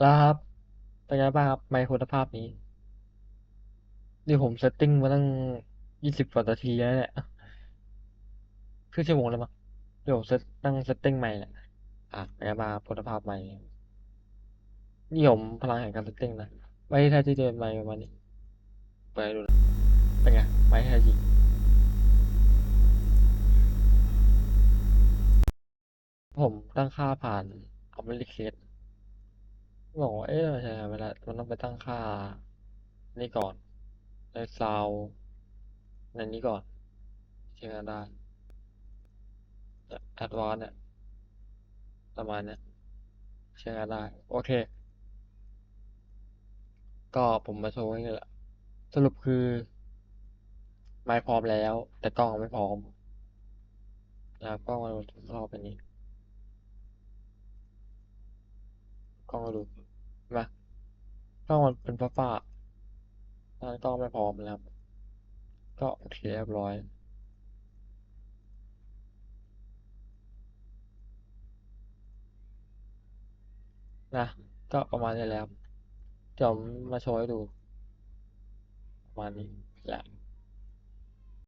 แล้วครับ เป็นไงบ้างครับไมค์คุณภาพนี้ นี่ผมเซตติ้งมาตั้งยี่สิบกว่านาทีแล้วเนี่ยครึ่งชั่วโมงแล้วมั้งเดี๋ยวผมเซตตั้งเซตติ้งใหม่เนี่ยอะเป็นไงบ้างครับคุณภาพใหม่นี่ผมพลังแห่งการเซตติ้งนะไว้แท้ที่เดินไมค์ประมาณนี้เปิดให้ดูนะเป็นไงไมค์แท้จริงผมตั้งค่าผ่านคอมมูนิเคช บอกว่าเอ๊ะใช่เวลามันต้องไปตั้งค่า นี่ก่อนในซาวในนี้ก่อนใช้งานได้แอดวานเนี่ยประมาณเนี้ยใช้งานได้ โอเค ก็ผมมาโชว์ให้แหละ สรุปคือไมค์พร้อมแล้ว แต่กล้องไม่พร้อมนะครับกล้องมันรอบเป็นนี้ กล้ องมาดูเห็นไหมกล้องมันเป็นฟ้าฟ้าตอนกล้องไม่พร้อมแล้วก็โอเคเรียบร้อยนะก็ประมาณนี้แล้วเดี๋ยวมาโชว์ให้ดู ประมาณนี้แหละ